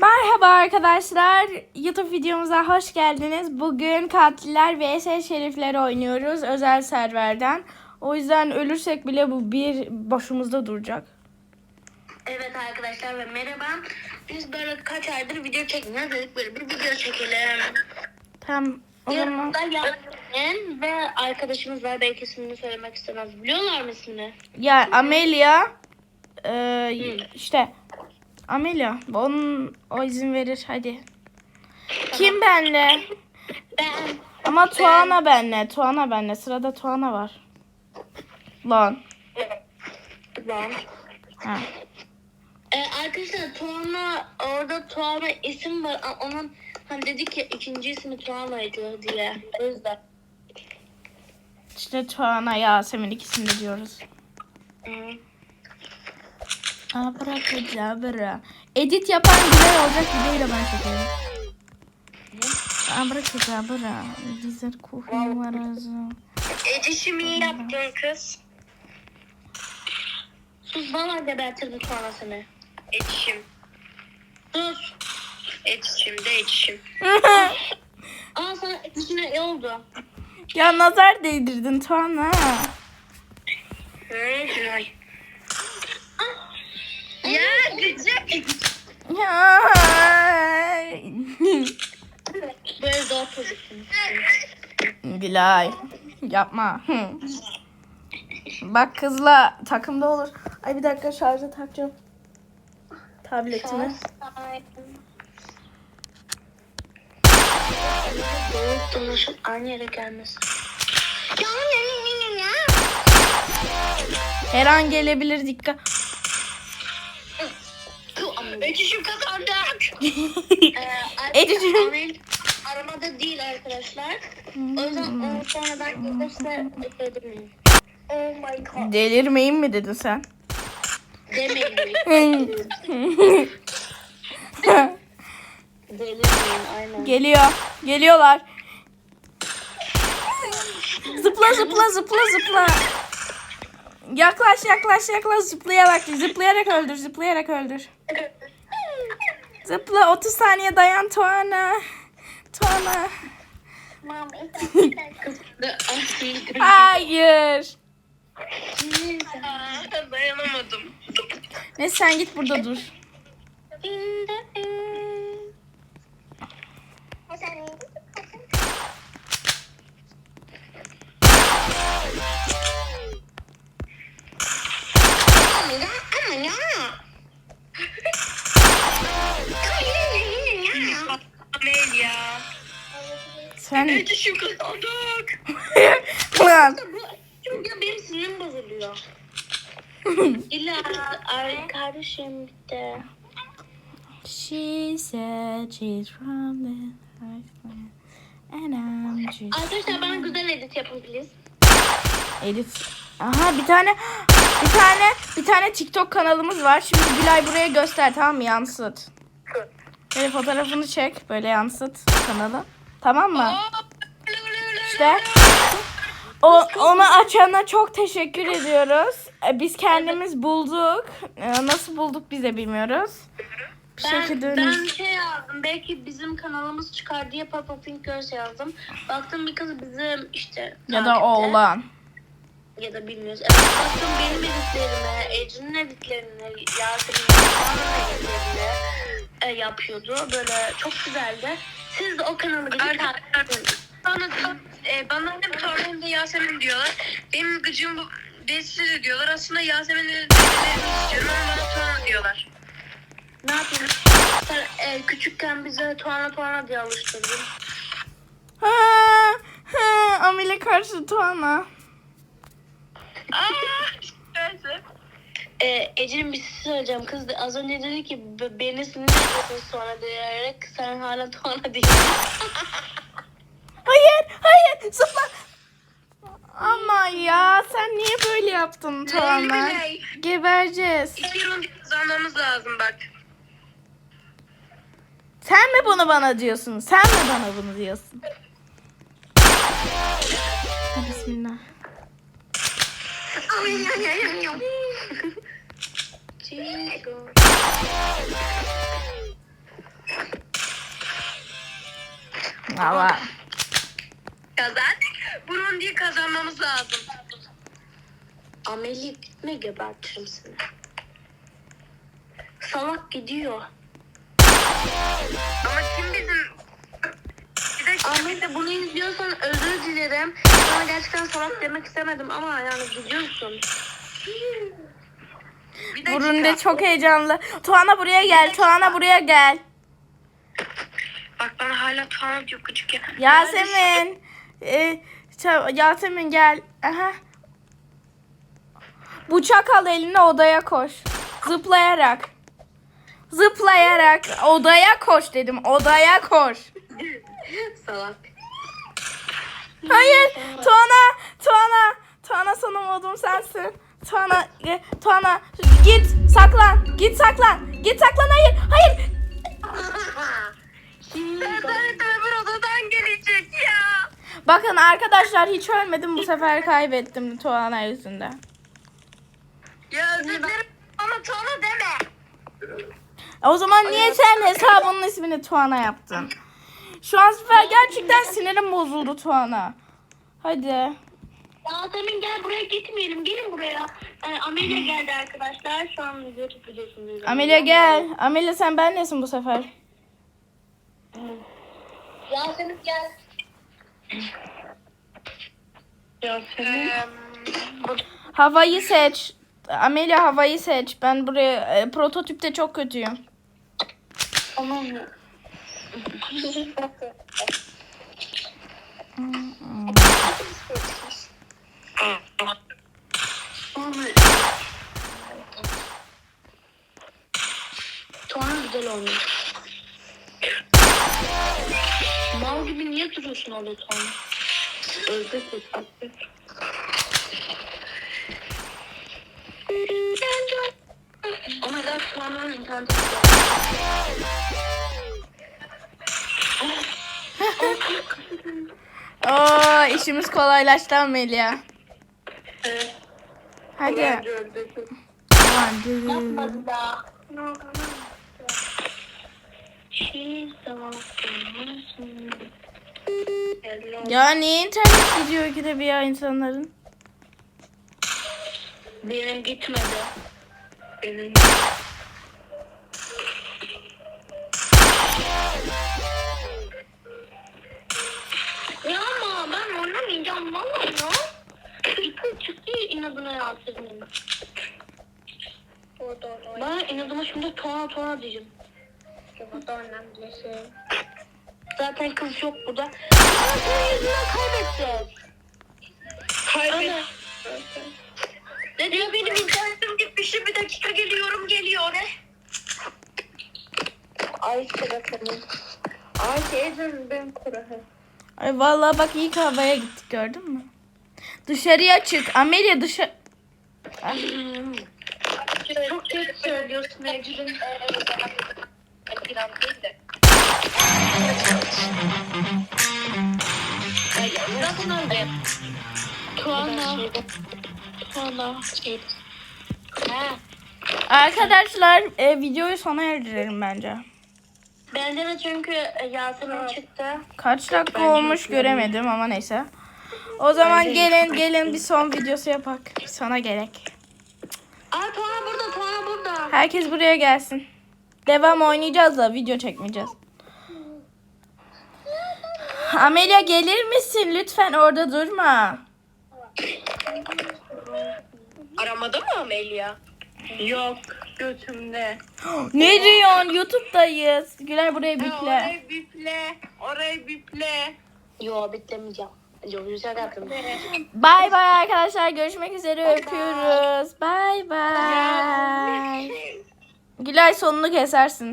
Merhaba arkadaşlar. YouTube videomuza hoş geldiniz. Bugün Katiller vs Şerifler oynuyoruz özel serverden. O yüzden ölürsek bile bu bir başımızda duracak. Evet arkadaşlar ve merhaba. Biz böyle kaç aydır video çekmiyoruz dedik böyle bir video çekelim. Tamam. O zaman Yasin ve arkadaşımız var belki ismini söylemek istemez. Biliyorlar mı ismini? ya Amelia e, işte Amelia onun o izin verir hadi. Kim benle? Ben. Ama Tuana benle. Tuana benle. Sırada Tuana var. Lan. Ben. Ha. Ee, arkadaşlar Tuana orada Tuana isim var. Onun hani dedik ya ikinci ismi Tuana'ydı diye. O yüzden. İşte Tuana Yasemin ikisini diyoruz. Hı. Abrakadabra. Edit yapan güzel olacak videoyu da ben çekerim. Abrakadabra. Dizer kuhu var azı. Edişimi iyi yaptın kız. Sus valla gebertirdi Tuana seni. Edişim. Sus. Edişim de edişim. Aa sana edişine iyi oldu. ya nazar değdirdin Tuana. Ya Böyle zor. Yapma. Bak kızla takımda olur. Ay bir dakika şarja takacağım. Tabletimi. Her an gelebilir dikkat. Edişim kazandık. Edişim. Amel aramada değil arkadaşlar. O yüzden onu sonradan gelirse ödemeyin. Oh my god. Delirmeyin mi dedin sen? Demeyin. Delirmeyin aynen. Geliyor. Geliyorlar. Zıpla zıpla zıpla zıpla. Yaklaş yaklaş yaklaş zıplayarak zıplayarak öldür zıplayarak öldür. Zıpla 30 saniye dayan Tuana. Tuana. Hayır. Dayanamadım. Ne sen git burada dur. Sen Edişim kazandık. Lan. Çok ya benim sinirim bozuluyor. İlla ay kardeşim bitti. She said she's from the Iceland and I'm just Arkadaşlar bana güzel edit yapın please. Elif. Aha bir tane bir tane bir tane TikTok kanalımız var. Şimdi Bilay buraya göster tamam mı? Yansıt. Böyle fotoğrafını çek. Böyle yansıt kanalı. Tamam mı? İşte o, onu açana çok teşekkür ediyoruz. E, Biz kendimiz bulduk. E, Nasıl bulduk biz de bilmiyoruz. Bir Ben, şekilde ben şey yazdım. Belki bizim kanalımız çıkar diye Papa Pink Girls yazdım. Baktım bir kız bizim işte ya da oğlan. Ya da bilmiyoruz. Evet, baktım benim editlerimi, Ece'nin editlerini, Yasemin'in falan editlerini e, yapıyordu. Böyle çok güzeldi. Siz de o kanalı gidip takip edin. Bana, e, bana hem de Yasemin diyorlar. Benim gıcım bu Besi de diyorlar. Aslında Yasemin'i istiyorum ama bana Tuana diyorlar. Ne yapayım? E, küçükken bize Tuana Tuana diye alıştırdın. Ha, ha, Amile karşı Tuana. Aaa! Neyse. E, Ece'nin bir şey söyleyeceğim. Kız da az önce dedi ki "Be- beni sinir ediyorsun sonra diyerek sen hala Tuana diyorsun. Hayır, hayır, zıpla. Ama ya sen niye böyle yaptın Tuana? Biley. Gebereceğiz. İki round kazanmamız lazım bak. Sen mi bunu bana diyorsun? Sen mi bana bunu diyorsun? Bismillah. Valla. Kazandık. Burundi'yi kazanmamız lazım. Ameli gitme gebertirim seni. Salak gidiyor. Ama kim bizim... Bir de Ahmet bunu izliyorsan özür dilerim. Sana gerçekten salak demek istemedim ama yani gidiyorsun. Bir dakika. Burundi çok heyecanlı. Tuana buraya gel. Tuana buraya gel. Bak bana hala Tuana diyor küçük ya. Yasemin. Ee, Yasemin gel. Aha. Bıçak al eline odaya koş. Zıplayarak. Zıplayarak odaya koş dedim. Odaya koş. Salak. Hayır. Tuana. Tuana. Tuana son umudum sensin. Tuana. e, Tuana. Git. Saklan. Git saklan. Git saklan. Hayır. Hayır. Sertanet öbür odadan gelecek ya. Bakın arkadaşlar hiç ölmedim. Bu sefer kaybettim Tuana yüzünden. Ya özür dilerim ama Tuana deme. O zaman niye sen hesabının ismini Tuana yaptın? Şu an sefer gerçekten sinirim bozuldu Tuana. Hadi. Yasemin gel buraya gitmeyelim. Gelin buraya. Ee, Amelia geldi arkadaşlar. Şu an YouTube videosundayız. Amelia gel. Amelia sen ben nesin bu sefer? Yasemin gel. Yasemin. Havayı seç. Amelia havayı seç. Ben buraya e, prototipte çok kötüyüm. Tamam mı? Oh Oo işimiz kolaylaştı Amelia. Hadi. Hadi. Da. She's the one Hello. Ya niye internet gidiyor ikide bir ya insanların? Benim gitmedi. Benim Ya ama ben oynamayacağım vallahi ya. İki çıktı inadına Yasemin. Ben inadıma şimdi tona tona diyeceğim. Burada önemlisi. Zaten kız yok burada. Aa, senin yüzünden kaybedeceğiz. Kaybet. Ne diyor benim İnternetim gitmişti bir dakika geliyorum geliyor ne? Ay telefonum. Ay teyzem ben kurahı. Ay vallahi bak ilk havaya gittik gördün mü? Dışarıya çık. Amelia dışarı... Çok kötü söylüyorsun Ecrin. Biraz değil de. Nasıl öyle? Tuana. Tuana. Ha. Arkadaşlar e, videoyu sona erdirelim bence. Bende de çünkü e, Yasemin çıktı. Kaç dakika olmuş göremedim ama neyse. O zaman gelin gelin bir son videosu yapak. Sana gerek. Aa Tuana burada, Tuana burada. Herkes buraya gelsin. Devam oynayacağız da video çekmeyeceğiz. Amelia gelir misin? Lütfen orada durma. Aramada mı Amelia? Yok götümde. Ne diyorsun? YouTube'dayız. Güler buraya bükle. Orayı biple. Orayı biple. Yo bitlemeyeceğim. Yo güzel yaptım. Bay bay arkadaşlar. Görüşmek üzere. Öpüyoruz. Bay bay. Gülay sonunu kesersin.